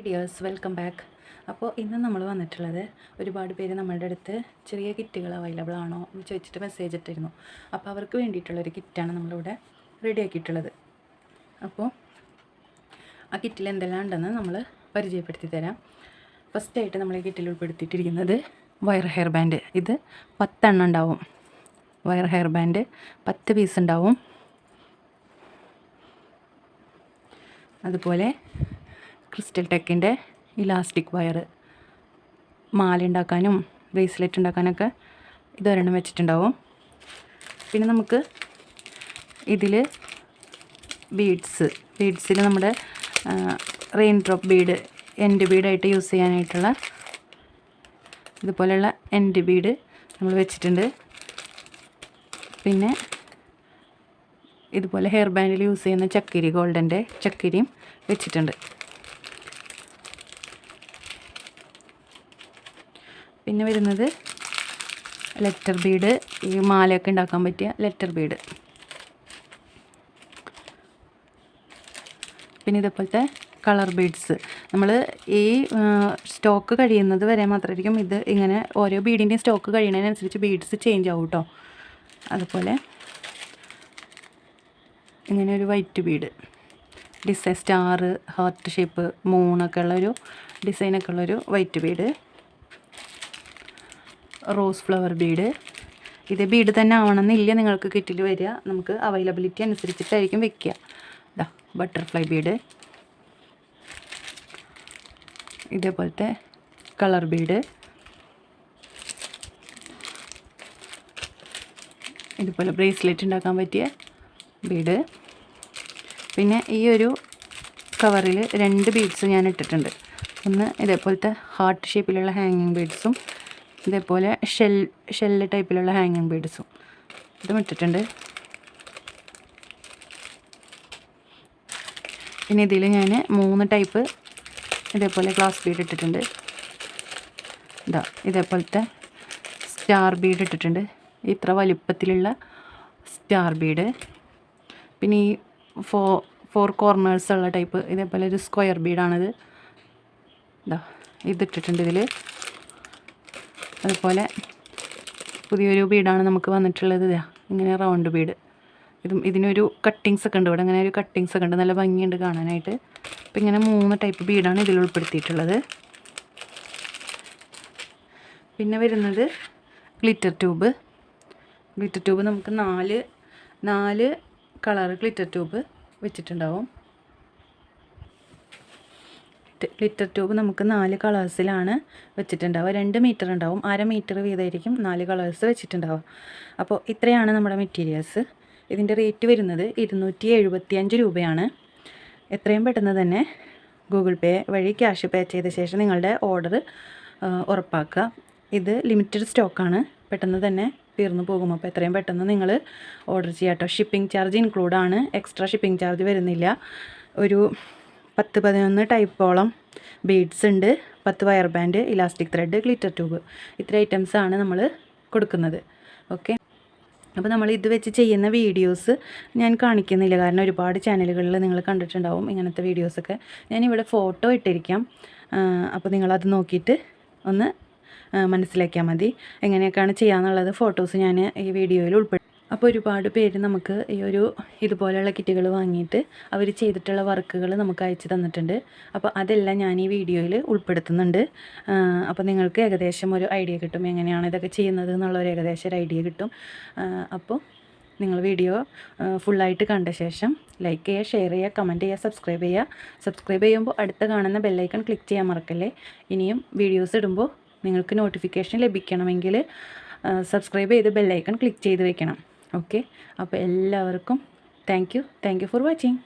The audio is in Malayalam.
വീഡിയോസ് വെൽക്കം ബാക്ക് അപ്പോൾ ഇന്ന് നമ്മൾ വന്നിട്ടുള്ളത് ഒരുപാട് പേര് നമ്മളുടെ അടുത്ത് ചെറിയ കിറ്റുകൾ അവൈലബിൾ ആണോ എന്ന് ചോദിച്ചിട്ട് മെസ്സേജ് ഇട്ടിരുന്നു. അപ്പോൾ അവർക്ക് വേണ്ടിയിട്ടുള്ളൊരു കിറ്റാണ് നമ്മളിവിടെ റെഡി ആക്കിയിട്ടുള്ളത്. അപ്പോൾ ആ കിറ്റിൽ എന്തെല്ലാം ഉണ്ടെന്ന് നമ്മൾ പരിചയപ്പെടുത്തി തരാം. ഫസ്റ്റായിട്ട് നമ്മൾ ഈ കിറ്റിൽ ഉൾപ്പെടുത്തിയിട്ടിരിക്കുന്നത് വയർ ഹെയർ ബാൻഡ് ഇത് പത്തെണ്ണം ഉണ്ടാവും. വയർ ഹെയർ ബാൻഡ് പത്ത് പീസ് ഉണ്ടാവും. അതുപോലെ ക്രിസ്റ്റൽ ടെക്കിന്റെ ഇലാസ്റ്റിക് വയർ മാല ഉണ്ടാക്കാനും ബ്രേസ്ലെറ്റ് ഉണ്ടാക്കാനൊക്കെ ഇതൊരെണ്ണം വെച്ചിട്ടുണ്ടാവും. പിന്നെ നമുക്ക് ഇതിൽ ബീഡ്സ് ബീഡ്സിൽ നമ്മുടെ റെയിൻ ഡ്രോപ്പ് ബീഡ് എൻഡ് ബീഡായിട്ട് യൂസ് ചെയ്യാനായിട്ടുള്ള ഇതുപോലെയുള്ള എൻഡ് ബീഡ് നമ്മൾ വെച്ചിട്ടുണ്ട്. പിന്നെ ഇതുപോലെ ഹെയർ ബാൻഡിൽ യൂസ് ചെയ്യുന്ന ചക്കിരി ഗോൾഡന്റെ ചക്കിരിയും വെച്ചിട്ടുണ്ട്. പിന്നെ വരുന്നത് ലെറ്റർ ബീഡ് ഈ മാലയൊക്കെ ഉണ്ടാക്കാൻ പറ്റിയ ലെറ്റർ ബീഡ് പിന്നെ ഇതേപോലത്തെ കളർ ബീഡ്സ് നമ്മൾ ഈ സ്റ്റോക്ക് കഴിയുന്നത് വരെ മാത്രമായിരിക്കും ഇത് ഇങ്ങനെ ഓരോ ബീഡിന്റെയും സ്റ്റോക്ക് കഴിയുന്നതിനനുസരിച്ച് ബീഡ്സ് ചേഞ്ച് ആവും കേട്ടോ അതുപോലെ ഇങ്ങനെ ഒരു white bead design star heart shape മൂണൊക്കെ ഉള്ളൊരു ഡിസൈനൊക്കെ ഉള്ളൊരു white bead rose flower bead. ഇത് ബീഡ് തന്നെ ആവണമെന്നില്ല നിങ്ങൾക്ക് കിറ്റിൽ വരിക. നമുക്ക് അവൈലബിലിറ്റി അനുസരിച്ചിട്ടായിരിക്കും വെക്കുക. ഇതാ ബട്ടർഫ്ലൈ ബീഡ്. ഇതേപോലത്തെ കളർ ബീഡ്. ഇതുപോലെ ബ്രേസ്ലെറ്റ് ഉണ്ടാക്കാൻ പറ്റിയ ബീഡ്. പിന്നെ ഈ ഒരു കവറിൽ രണ്ട് ബീഡ്സ് ഞാൻ ഇട്ടിട്ടുണ്ട്. ഒന്ന് ഇതേപോലത്തെ ഹാർട്ട് ഷേപ്പിലുള്ള ഹാങ്ങിങ് ബീഡ്സും ഇതേപോലെ ഷെൽ ഷെല്ല് ടൈപ്പിലുള്ള ഹാങ്ങിങ് ബീഡ്സും ഇതും ഇട്ടിട്ടുണ്ട്. പിന്നെ ഇതിൽ ഞാൻ മൂന്ന് ടൈപ്പ് ഇതേപോലെ ഗ്ലാസ് ബീഡ് ഇട്ടിട്ടുണ്ട്. ഇതാ ഇതേപോലത്തെ സ്റ്റാർ ബീഡ് ഇട്ടിട്ടുണ്ട്. ഇത്ര വലിപ്പത്തിലുള്ള സ്റ്റാർ ബീഡ് പിന്നെ ഈ ഫോ ഫോർ കോർണേഴ്സ് ഉള്ള ടൈപ്പ് ഇതേപോലെ ഒരു സ്ക്വയർ ബീഡാണിത് ഇതാ ഇതിട്ടിട്ടുണ്ട് ഇതിൽ അതുപോലെ പുതിയൊരു ബീഡാണ് നമുക്ക് വന്നിട്ടുള്ളത് ഇതാ. ഇങ്ങനെ റൗണ്ട് ബീഡ്. ഇതും ഇതിനൊരു കട്ടിങ്സ് ഒക്കെ ഉണ്ട്. ഇവിടെ അങ്ങനെ ഒരു കട്ടിങ്സ് ഒക്കെ ഉണ്ട്. നല്ല ഭംഗിയുണ്ട് കാണാനായിട്ട്. അപ്പം ഇങ്ങനെ മൂന്ന് ടൈപ്പ് ബീഡാണ് ഇതിൽ ഉൾപ്പെടുത്തിയിട്ടുള്ളത്. പിന്നെ വരുന്നത് ഗ്ലിറ്റർ ട്യൂബ് ഗ്ലിറ്റർ ട്യൂബ് നമുക്ക് നാല് നാല് കളർ ഗ്ലിറ്റർ ട്യൂബ് വെച്ചിട്ടുണ്ടാവും. ഗ്ലിറ്റർ ട്യൂബ് നമുക്ക് നാല് കളേഴ്സിലാണ് വെച്ചിട്ടുണ്ടാവുക. രണ്ട് മീറ്റർ ഉണ്ടാവും. അര മീറ്റർ വീതമായിരിക്കും നാല് കളേഴ്സ് വെച്ചിട്ടുണ്ടാവുക. അപ്പോൾ ഇത്രയാണ് നമ്മുടെ മെറ്റീരിയൽസ് ഇതിന്റെ റേറ്റ് വരുന്നത് ഇരുന്നൂറ്റി എഴുപത്തി അഞ്ച് രൂപയാണ്. എത്രയും പെട്ടെന്ന് തന്നെ ഗൂഗിൾ പേ വഴി ക്യാഷ് പേ ചെയ്ത ശേഷം നിങ്ങളുടെ ഓർഡർ ഉറപ്പാക്കുക. ഇത് ലിമിറ്റഡ് സ്റ്റോക്കാണ് പെട്ടെന്ന് തന്നെ തീർന്നു പോകും. അപ്പോൾ എത്രയും പെട്ടെന്ന് നിങ്ങൾ ഓർഡർ ചെയ്യാം കേട്ടോ. ഷിപ്പിംഗ് ചാർജ് ഇൻക്ലൂഡാണ് എക്സ്ട്രാ ഷിപ്പിംഗ് ചാർജ് വരുന്നില്ല. ഒരു പത്ത് പതിനൊന്ന് ടൈപ്പോളം ബീഡ്സ് ഉണ്ട്. പത്ത് wire band elastic thread glitter tube. ഇത്ര ഐറ്റംസാണ് നമ്മൾ കൊടുക്കുന്നത്. ഓക്കെ? അപ്പോൾ നമ്മൾ ഇത് വെച്ച് ചെയ്യുന്ന വീഡിയോസ് ഞാൻ കാണിക്കുന്നില്ല. കാരണം ഒരുപാട് ചാനലുകളിൽ നിങ്ങൾ കണ്ടിട്ടുണ്ടാവും ഇങ്ങനത്തെ വീഡിയോസൊക്കെ ഞാനിവിടെ ഫോട്ടോ ഇട്ടിരിക്കാം. അപ്പോൾ നിങ്ങളത് നോക്കിയിട്ട് ഒന്ന് മനസ്സിലാക്കിയാൽ മതി. എങ്ങനെയൊക്കെയാണ് ചെയ്യാന്നുള്ളത് ഫോട്ടോസ് ഞാൻ ഈ വീഡിയോയിൽ ഉൾപ്പെടും അപ്പോൾ ഒരുപാട് പേര് നമുക്ക് ഈ ഒരു ഇതുപോലെയുള്ള കിറ്റുകൾ വാങ്ങിയിട്ട് അവർ ചെയ്തിട്ടുള്ള വർക്കുകൾ നമുക്ക് അയച്ചു തന്നിട്ടുണ്ട്. അപ്പോൾ അതെല്ലാം ഞാൻ ഈ വീഡിയോയിൽ ഉൾപ്പെടുത്തുന്നുണ്ട്. അപ്പോൾ നിങ്ങൾക്ക് ഏകദേശം ഒരു ഐഡിയ കിട്ടും എങ്ങനെയാണ് ഇതൊക്കെ ചെയ്യുന്നത് എന്നുള്ള ഒരു ഏകദേശം ഒരു ഐഡിയ കിട്ടും. അപ്പോൾ നിങ്ങൾ വീഡിയോ ഫുള്ളായിട്ട് കണ്ട ശേഷം ലൈക്ക് ചെയ്യുക ഷെയർ ചെയ്യുക കമന്റ് ചെയ്യുക സബ്സ്ക്രൈബ് ചെയ്യുക. സബ്സ്ക്രൈബ് ചെയ്യുമ്പോൾ അടുത്ത കാണുന്ന ബെല്ലൈക്കൺ ക്ലിക്ക് ചെയ്യാൻ മറക്കല്ലേ? ഇനിയും വീഡിയോസ് ഇടുമ്പോൾ നിങ്ങൾക്ക് നോട്ടിഫിക്കേഷൻ ലഭിക്കണമെങ്കിൽ സബ്സ്ക്രൈബ് ചെയ്ത് ബെല്ലൈക്കൺ ക്ലിക്ക് ചെയ്ത് വെക്കണം. ഓക്കെ അപ്പോൾ എല്ലാവർക്കും thank you thank you for watching